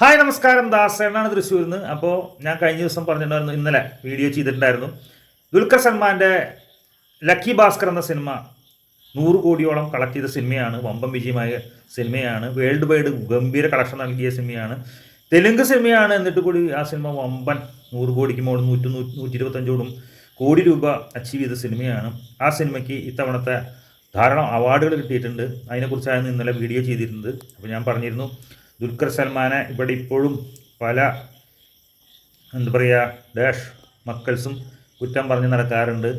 Hi നമസ്കാരം. ദാസേനാണ് തൃശ്ശൂരിൽ നിന്ന്. അപ്പോൾ ഞാൻ കഴിഞ്ഞ ദിവസം പറഞ്ഞിട്ടുണ്ടായിരുന്നു ഇന്നലെ വീഡിയോ ചെയ്തിട്ടുണ്ടായിരുന്നു. ദുൽഖർ സൽമാന്റെ ലക്കി ഭാസ്കർ എന്ന സിനിമ നൂറ് കോടിയോളം കളക്ട് ചെയ്ത സിനിമയാണ് വമ്പം വിജയമായ സിനിമയാണ് വേൾഡ് വൈഡ് ഗംഭീര കളക്ഷൻ നൽകിയ സിനിമയാണ്. തെലുങ്ക് സിനിമയാണ് എന്നിട്ട് കൂടി ആ സിനിമ വമ്പൻ നൂറ് കോടിക്ക് മുകളിൽ നൂറ്റി നൂറ്റി ഇരുപത്തഞ്ചോടും കോടി രൂപ അച്ചീവ് ചെയ്ത സിനിമയാണ്. ആ സിനിമയ്ക്ക് ഇത്തവണത്തെ ധാരാളം അവാർഡുകൾ കിട്ടിയിട്ടുണ്ട്. അതിനെക്കുറിച്ചായിരുന്നു ഇന്നലെ വീഡിയോ ചെയ്തിരുന്നത്. അപ്പോൾ ഞാൻ പറഞ്ഞിരുന്നു ദുൽഖർ സൽമാനെ ഇവിടെ ഇപ്പോഴും പല എന്താ പറയുക ഡാഷ് മക്കൾസും കുറ്റം പറഞ്ഞ് നടക്കാറുണ്ട്.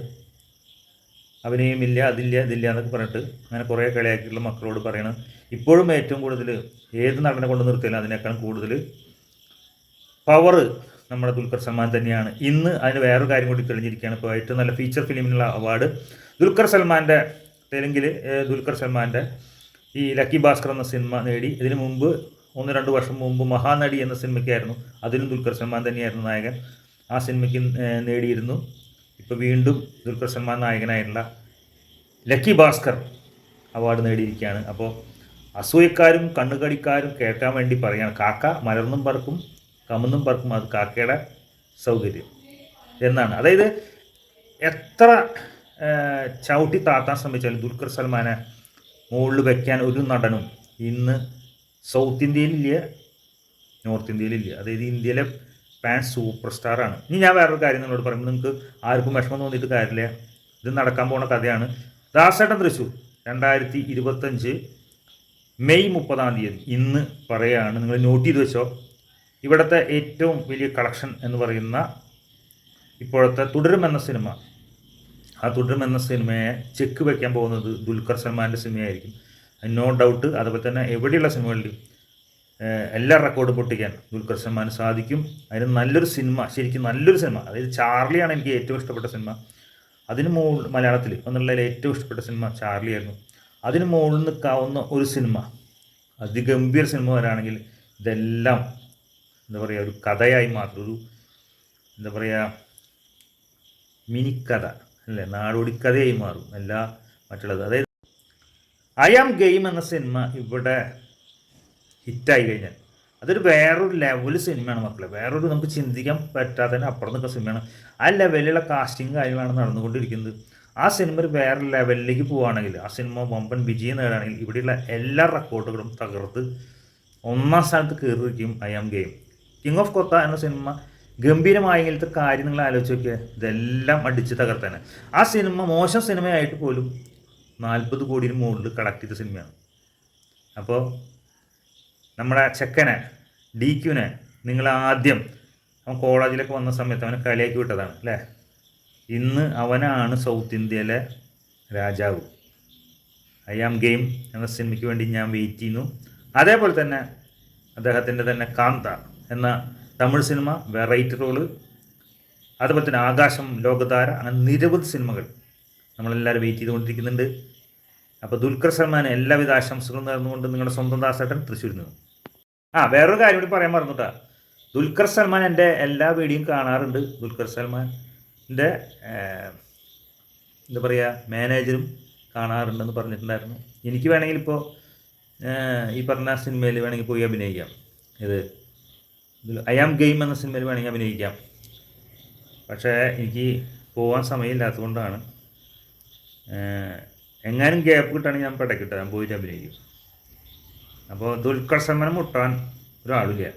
അഭിനയമില്ല അതില്ല ഇതില്ല എന്നൊക്കെ പറഞ്ഞിട്ട് അങ്ങനെ കുറേ കളിയാക്കിയിട്ടുള്ള മക്കളോട് പറയണം. ഇപ്പോഴും ഏറ്റവും കൂടുതൽ ഏത് നടനെ കൊണ്ട് നിർത്തിയാലും അതിനേക്കാളും കൂടുതൽ പവർ നമ്മുടെ ദുൽഖർ സൽമാൻ തന്നെയാണ്. ഇന്ന് അതിന് വേറൊരു കാര്യം കൂടി തെളിഞ്ഞിരിക്കുകയാണ്. ഇപ്പോൾ ഏറ്റവും നല്ല ഫീച്ചർ ഫിലിമിനുള്ള അവാർഡ് ദുൽഖർ സൽമാന്റെ തെലുങ്കിൽ ദുൽഖർ സൽമാന്റെ ഈ ലക്കി ഭാസ്കർ എന്ന സിനിമ നേടി. ഇതിനു മുമ്പ് ഒന്ന് രണ്ട് വർഷം മുമ്പ് മഹാനടി എന്ന സിനിമയ്ക്കായിരുന്നു. അതിലും ദുൽഖർ സൽമാൻ തന്നെയായിരുന്നു നായകൻ. ആ സിനിമയ്ക്ക് നേടിയിരുന്നു. ഇപ്പോൾ വീണ്ടും ദുൽഖർ സൽമാൻ നായകനായിട്ടുള്ള ലക്കി ഭാസ്കർ അവാർഡ് നേടിയിരിക്കുകയാണ്. അപ്പോൾ അസൂയക്കാരും കണ്ണുകടിക്കാരും കേൾക്കാൻ വേണ്ടി പറയുകയാണ്. കാക്ക മലർന്നും പറക്കും കമന്നും പറക്കും. അത് കാക്കയുടെ സൗകര്യം എന്നാണ്. അതായത് എത്ര ചവിട്ടി താത്താൻ ശ്രമിച്ചാലും ദുൽഖർ സൽമാനെ മുകളിൽ വയ്ക്കാൻ ഒരു നടനും ഇന്ന് സൗത്ത് ഇന്ത്യയിലില്ല നോർത്ത് ഇന്ത്യയിലില്ല അതായത് ഇന്ത്യയിലെ പാൻ സൂപ്പർ സ്റ്റാറാണ് ഇനി ഞാൻ വേറൊരു കാര്യം നിങ്ങളോട് പറയുമ്പോൾ നിങ്ങൾക്ക് ആർക്കും വിഷമം തോന്നിയിട്ട് കാര്യമില്ല. ഇത് നടക്കാൻ പോകുന്ന കഥയാണ്. ദാസേട്ടൻ തൃശ്ശൂർ രണ്ടായിരത്തി ഇരുപത്തഞ്ച് മെയ് മുപ്പതാം തീയതി. ഇന്ന് പറയുകയാണ് നിങ്ങൾ നോട്ട് ചെയ്ത് വെച്ചോ. ഇവിടുത്തെ ഏറ്റവും വലിയ കളക്ഷൻ എന്ന് പറയുന്ന ഇപ്പോഴത്തെ തുടരും എന്ന സിനിമ. ആ തുടരും എന്ന സിനിമയെ ചെക്ക് വയ്ക്കാൻ പോകുന്നത് ദുൽഖർ സൽമാന്റെ സിനിമയായിരിക്കും. നോ ഡൗട്ട് അതുപോലെ തന്നെ എവിടെയുള്ള സിനിമകളിലും എല്ലാ റെക്കോർഡും പൊട്ടിക്കാൻ ദുൽഖർ സൽമാന് സാധിക്കും. അതിന് നല്ലൊരു സിനിമ ശരിക്കും നല്ലൊരു സിനിമ. അതായത് ചാർലിയാണ് എനിക്ക് ഏറ്റവും ഇഷ്ടപ്പെട്ട സിനിമ. അതിന് മുകളിൽ മലയാളത്തിൽ എന്നുള്ളതിൽ ഏറ്റവും ഇഷ്ടപ്പെട്ട സിനിമ ചാർലിയായിരുന്നു അതിന് മുകളിൽ നിൽക്കാവുന്ന ഒരു സിനിമ അതിഗംഭീര സിനിമ വരാണെങ്കിൽ ഇതെല്ലാം എന്താ പറയുക ഒരു കഥയായി മാത്രം ഒരു എന്താ പറയുക മിനിക്കഥ അല്ലേ? നാടോടിക്കഥയായി മാറും. എല്ലാ മറ്റുള്ളത്. അതായത് ഐ ആം ഗെയിം എന്ന സിനിമ ഇവിടെ ഹിറ്റായി കഴിഞ്ഞാൽ. അതൊരു വേറൊരു ലെവൽ സിനിമയാണ് മക്കളെ. വേറൊരു നമുക്ക് ചിന്തിക്കാൻ പറ്റാത്തതിന് അപ്പുറം നിൽക്കുന്ന സിനിമയാണ്. ആ ലെവലിലുള്ള കാസ്റ്റിംഗ് കാര്യങ്ങളാണ് നടന്നുകൊണ്ടിരിക്കുന്നത്. ആ സിനിമ ഒരു വേറെ ലെവലിലേക്ക് പോവുകയാണെങ്കിൽ ആ സിനിമ വമ്പൻ വിജയം നേടുകയാണെങ്കിൽ ഇവിടെയുള്ള എല്ലാ റെക്കോർഡുകളും തകർത്ത് ഒന്നാം സ്ഥാനത്ത് കയറിയിരിക്കും I am game. King of Kotha എന്ന സിനിമ ഗംഭീരമായെങ്കിലത്തെ കാര്യം നിങ്ങൾ ആലോചിച്ച് നോക്കിയാൽ ഇതെല്ലാം അടിച്ച് തകർത്താണ് ആ സിനിമ മോശം സിനിമയായിട്ട് പോലും നാൽപ്പത് കോടിന് മുകളിൽ കളക്ട് ചെയ്ത സിനിമയാണ്. അപ്പോൾ നമ്മുടെ ചെക്കനെ ഡി ക്യുനെ നിങ്ങൾ ആദ്യം അവൻ കോളേജിലൊക്കെ വന്ന സമയത്ത് അവനെ കളിയാക്കി വിട്ടതാണ് അല്ലേ? ഇന്ന് അവനാണ് സൗത്ത് ഇന്ത്യയിലെ രാജാവ്. ഐ ആം ഗെയിം എന്ന സിനിമയ്ക്ക് വേണ്ടി ഞാൻ വെയിറ്റ് ചെയ്യുന്നു. അതേപോലെ തന്നെ അദ്ദേഹത്തിന്റെ തന്നെ കാന്ത എന്ന തമിഴ് സിനിമ വെറൈറ്റി റോൾ. അതുപോലെ തന്നെ ആകാശം ലോകതാര അങ്ങനെ നിരവധി സിനിമകൾ. നമ്മളെല്ലാവരും വെയിറ്റ് ചെയ്തുകൊണ്ടിരിക്കുന്നുണ്ട്. അപ്പോൾ ദുൽഖർ സൽമാൻ എല്ലാവിധ ആശംസകളും നേർന്നുകൊണ്ട് നിങ്ങളുടെ സ്വന്തം ദാസേട്ടൻ തൃശ്ശൂരിൽ നിന്ന്. ആ വേറൊരു കാര്യം കൂടി പറയാൻ മറന്നുട്ടാ. ദുൽഖർ സൽമാൻ എന്റെ എല്ലാ വീഡിയോയും കാണാറുണ്ട്. ദുൽഖർ സൽമാന്റെ എന്താ പറയുക മാനേജരും കാണാറുണ്ടെന്ന് പറഞ്ഞിട്ടുണ്ടായിരുന്നു. എനിക്ക് വേണമെങ്കിൽ ഇപ്പോൾ ഈ പറഞ്ഞ സിനിമയിൽ വേണമെങ്കിൽ പോയി അഭിനയിക്കാം. ഇത് ഐ ആം ഗെയിം എന്ന സിനിമയിൽ വേണമെങ്കിൽ അഭിനയിക്കാം. പക്ഷേ എനിക്ക് പോകാൻ സമയമില്ലാത്തതുകൊണ്ടാണ് എങ്ങാനും ഗ്യാപ്പ് കിട്ടുകയാണെങ്കിൽ ഞാൻ പടക്കിട്ട് ഞാൻ പോയിട്ട് അഭിനയിക്കും. അപ്പോൾ ദുൽഖർ സൽമാനെ മുട്ടാൻ ഒരാളില്ല